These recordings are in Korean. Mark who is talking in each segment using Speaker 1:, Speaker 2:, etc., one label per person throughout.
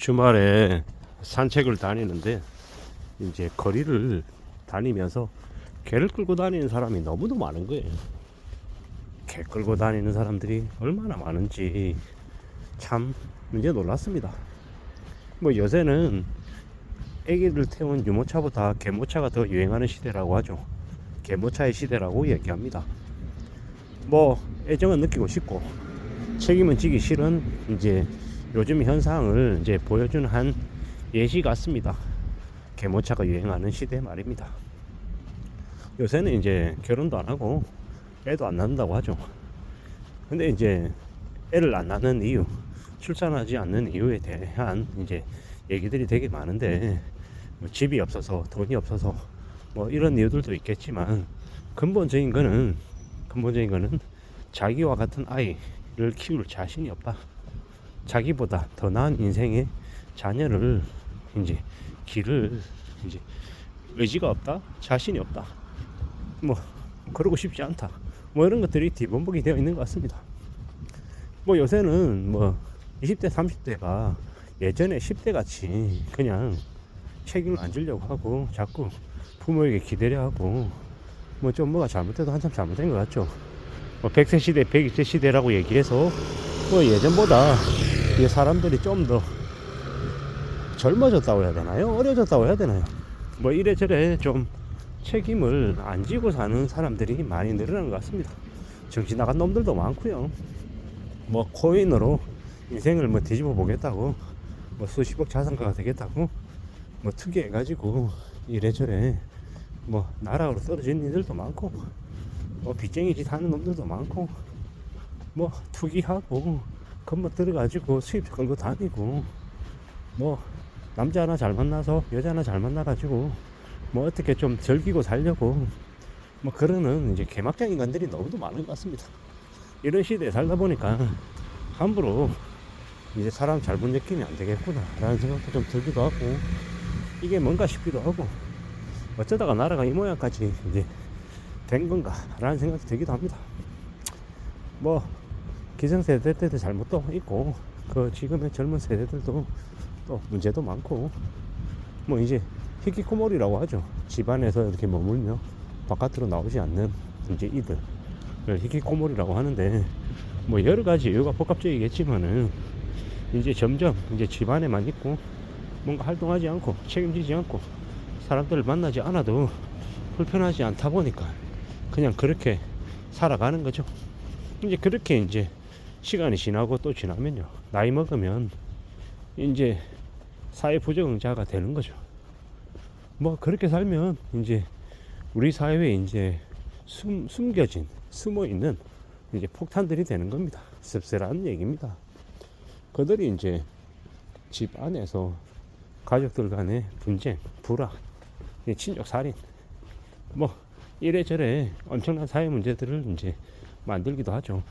Speaker 1: 주말에 산책을 다니는데 이제 거리를 다니면서 개를 끌고 다니는 사람이 너무도 많은 거예요. 개 끌고 다니는 사람들이 얼마나 많은지 참 이제 놀랐습니다. 뭐 요새는 애기를 태운 유모차보다 개모차가 더 유행하는 시대라고 하죠. 개모차의 시대라고 얘기합니다. 뭐 애정은 느끼고 싶고 책임은 지기 싫은 이제 요즘 현상을 이제 보여주는 한 예시 같습니다. 개모차가 유행하는 시대 말입니다. 요새는 이제 결혼도 안 하고 애도 안 낳는다고 하죠. 근데 이제 애를 안 낳는 이유, 출산하지 않는 이유에 대한 이제 얘기들이 되게 많은데 뭐 집이 없어서 돈이 없어서 뭐 이런 이유들도 있겠지만 근본적인 거는 근본적인 거는 자기와 같은 아이를 키울 자신이 없다. 자기보다 더 나은 인생의 자녀를 이제 길을 이제 의지가 없다, 자신이 없다. 뭐 그러고 싶지 않다. 뭐 이런 것들이 뒤범벅이 되어 있는 것 같습니다. 뭐 요새는 뭐 20대, 30대가 예전에 10대 같이 그냥 책임을 안 지려고 하고 자꾸 부모에게 기대려 하고 뭐 좀 뭐가 잘못돼도 한참 잘못된 것 같죠. 뭐 100세 시대, 120세 시대라고 얘기해서 뭐 예전보다 이 사람들이 좀 더 젊어졌다고 해야 되나요? 어려졌다고 해야 되나요? 뭐 이래저래 좀 책임을 안 지고 사는 사람들이 많이 늘어난 것 같습니다. 정신 나간 놈들도 많고요. 뭐 코인으로 인생을 뭐 뒤집어 보겠다고 뭐 수십억 자산가가 되겠다고 뭐 투기해가지고 이래저래 뭐 나락으로 떨어진 이들도 많고 뭐 빚쟁이 짓 하는 놈들도 많고 뭐 투기하고 건물 들어가지고 수입 끌고 다니고 뭐 남자 하나 잘 만나서 여자 하나 잘 만나가지고 뭐 어떻게 좀 즐기고 살려고 뭐 그러는 이제 개막장 인간들이 너무도 많은 것 같습니다. 이런 시대에 살다 보니까 함부로 이제 사람 잘못 느끼면 안 되겠구나 라는 생각도 좀 들기도 하고 이게 뭔가 싶기도 하고 어쩌다가 나라가 이 모양까지 이제 된 건가 라는 생각이 들기도 합니다. 뭐 기성세대 때도 잘못도 있고 그 지금의 젊은 세대들도 또 문제도 많고 뭐 이제 히키코모리라고 하죠. 집안에서 이렇게 머물며 바깥으로 나오지 않는 이제 이들 히키코모리라고 하는데 뭐 여러 가지 이유가 복합적이겠지만은 이제 점점 이제 집안에만 있고 뭔가 활동하지 않고 책임지지 않고 사람들을 만나지 않아도 불편하지 않다 보니까 그냥 그렇게 살아가는 거죠. 이제 그렇게 이제 시간이 지나고 또 지나면요. 나이 먹으면 이제 사회 부적응자가 되는 거죠. 뭐 그렇게 살면 이제 우리 사회에 이제 숨, 숨겨진 숨어 있는 이제 폭탄들이 되는 겁니다. 씁쓸한 얘기입니다. 그들이 이제 집 안에서 가족들 간의 분쟁, 불화, 이 친족 살인, 뭐 이래저래 엄청난 사회 문제들을 이제 만들기도 하죠.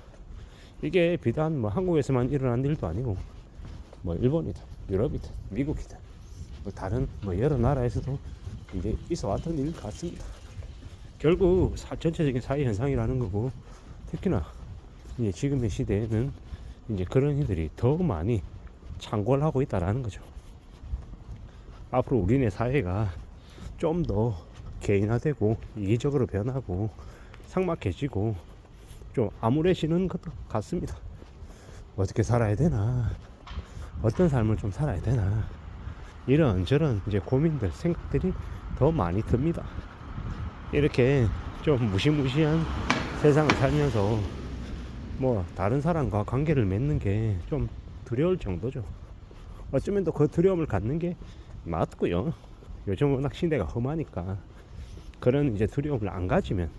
Speaker 1: 이게 비단 뭐 한국에서만 일어난 일도 아니고 뭐 일본이든 유럽이든 미국이든 뭐 다른 뭐 여러 나라에서도 이제 있어 왔던 일 같습니다. 결국 사- 전체적인 사회 현상이라는 거고 특히나 이제 지금의 시대에는 이제 그런 일들이 더 많이 창궐 하고 있다라는 거죠. 앞으로 우리네 사회가 좀 더 개인화되고 이기적으로 변하고 삭막해지고 좀 암울해지는 것 같습니다. 어떻게 살아야 되나? 어떤 삶을 좀 살아야 되나? 이런 저런 이제 고민들, 생각들이 더 많이 듭니다. 이렇게 좀 무시무시한 세상을 살면서 뭐 다른 사람과 관계를 맺는 게 좀 두려울 정도죠. 어쩌면 또 그 두려움을 갖는 게 맞고요. 요즘 워낙 시대가 험하니까 그런 이제 두려움을 안 가지면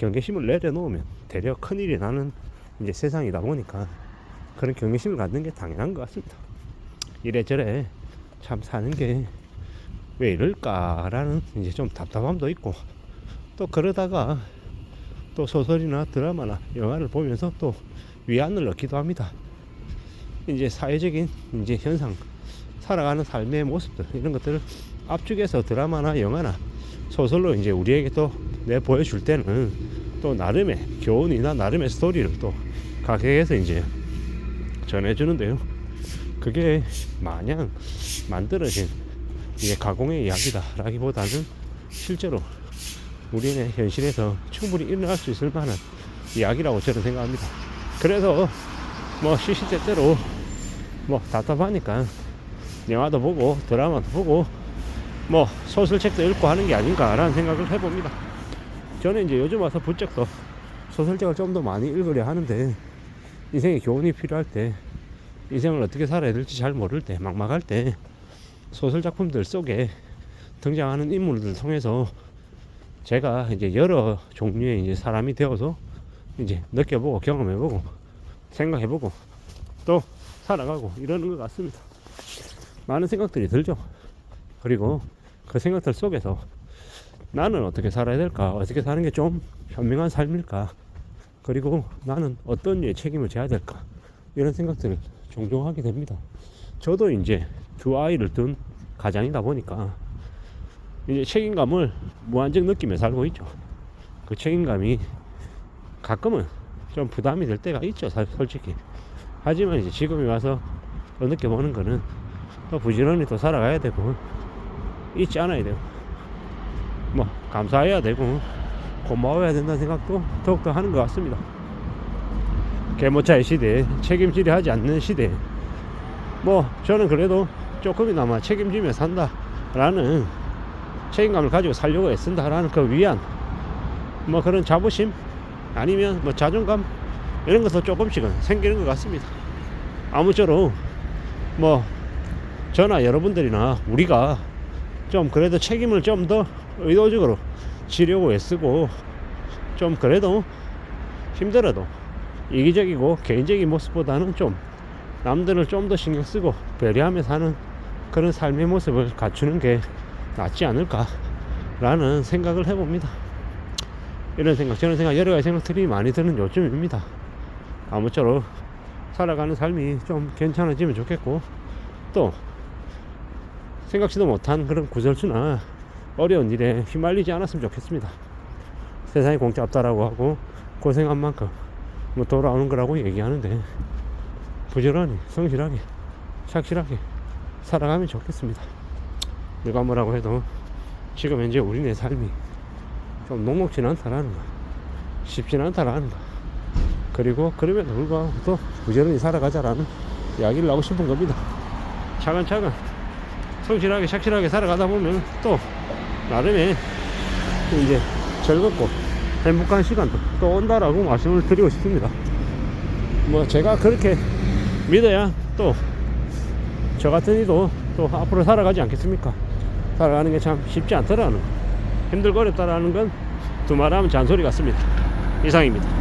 Speaker 1: 경계심을 내려놓으면 대려 큰일이 나는 이제 세상이다 보니까 그런 경계심을 갖는 게 당연한 것 같습니다. 이래저래 참 사는 게 왜 이럴까라는 이제 좀 답답함도 있고 또 그러다가 또 소설이나 드라마나 영화를 보면서 또 위안을 얻기도 합니다. 이제 사회적인 이제 현상, 살아가는 삶의 모습들 이런 것들을 압축해서 드라마나 영화나 소설로 이제 우리에게 또 내 보여줄 때는 또 나름의 교훈이나 나름의 스토리를 또 각색해서 이제 전해주는데요. 그게 마냥 만들어진 이게 가공의 이야기다라기보다는 실제로 우리는 현실에서 충분히 일어날 수 있을 만한 이야기라고 저는 생각합니다. 그래서 뭐 시시때때로 뭐 답답하니까 영화도 보고 드라마도 보고 뭐 소설책도 읽고 하는 게 아닌가라는 생각을 해봅니다. 저는 이제 요즘 와서 부쩍 더 소설책을 좀 더 많이 읽으려 하는데 인생의 교훈이 필요할 때 인생을 어떻게 살아야 될지 잘 모를 때 막막할 때 소설 작품들 속에 등장하는 인물들 통해서 제가 이제 여러 종류의 이제 사람이 되어서 이제 느껴보고 경험해보고 생각해보고 또 살아가고 이러는 것 같습니다. 많은 생각들이 들죠. 그리고 그 생각들 속에서 나는 어떻게 살아야 될까? 어떻게 사는 게 좀 현명한 삶일까? 그리고 나는 어떤 류의 책임을 져야 될까? 이런 생각들을 종종 하게 됩니다. 저도 이제 두 아이를 둔 가장이다 보니까 이제 책임감을 무한정 느끼며 살고 있죠. 그 책임감이 가끔은 좀 부담이 될 때가 있죠, 사- 솔직히. 하지만 이제 지금에 와서 또 느껴보는 거는 또 부지런히 또 살아가야 되고 잊지 않아야 되고 뭐 감사해야 되고 고마워야 된다는 생각도 더욱더 하는 것 같습니다. 개모차의 시대에 책임지려 하지 않는 시대에 뭐 저는 그래도 조금이나마 책임지며 산다라는 책임감을 가지고 살려고 애쓴다라는 그 위안 뭐 그런 자부심 아니면 뭐 자존감 이런 것도 조금씩은 생기는 것 같습니다. 아무쪼록 뭐 저나 여러분들이나 우리가 좀 그래도 책임을 좀더 의도적으로 지려고 애쓰고 좀 그래도 힘들어도 이기적이고 개인적인 모습보다는 좀 남들을 좀 더 신경 쓰고 배려하며 사는 그런 삶의 모습을 갖추는 게 낫지 않을까라는 생각을 해봅니다. 이런 생각, 저런 생각, 여러 가지 생각들이 많이 드는 요즘입니다. 아무쪼록 살아가는 삶이 좀 괜찮아지면 좋겠고 또 생각지도 못한 그런 구설수나 어려운 일에 휘말리지 않았으면 좋겠습니다. 세상이 공짜 없다라고 하고 고생한 만큼 뭐 돌아오는 거라고 얘기하는데 부지런히 성실하게 착실하게 살아가면 좋겠습니다. 누가 뭐라고 해도 지금 현재 우리네 삶이 좀 녹록진 않다라는 거 쉽진 않다라는 거 그리고 그럼에도 불구하고 또 부지런히 살아가자라는 이야기를 하고 싶은 겁니다. 차근차근 성실하게 착실하게 살아가다 보면 또 나름의 이제 즐겁고 행복한 시간도 또 온다라고 말씀을 드리고 싶습니다. 뭐 제가 그렇게 믿어야 또 저 같은 이도 또 앞으로 살아가지 않겠습니까? 살아가는 게 참 쉽지 않더라는 거. 힘들고 어렵다라는 건 두말하면 잔소리 같습니다. 이상입니다.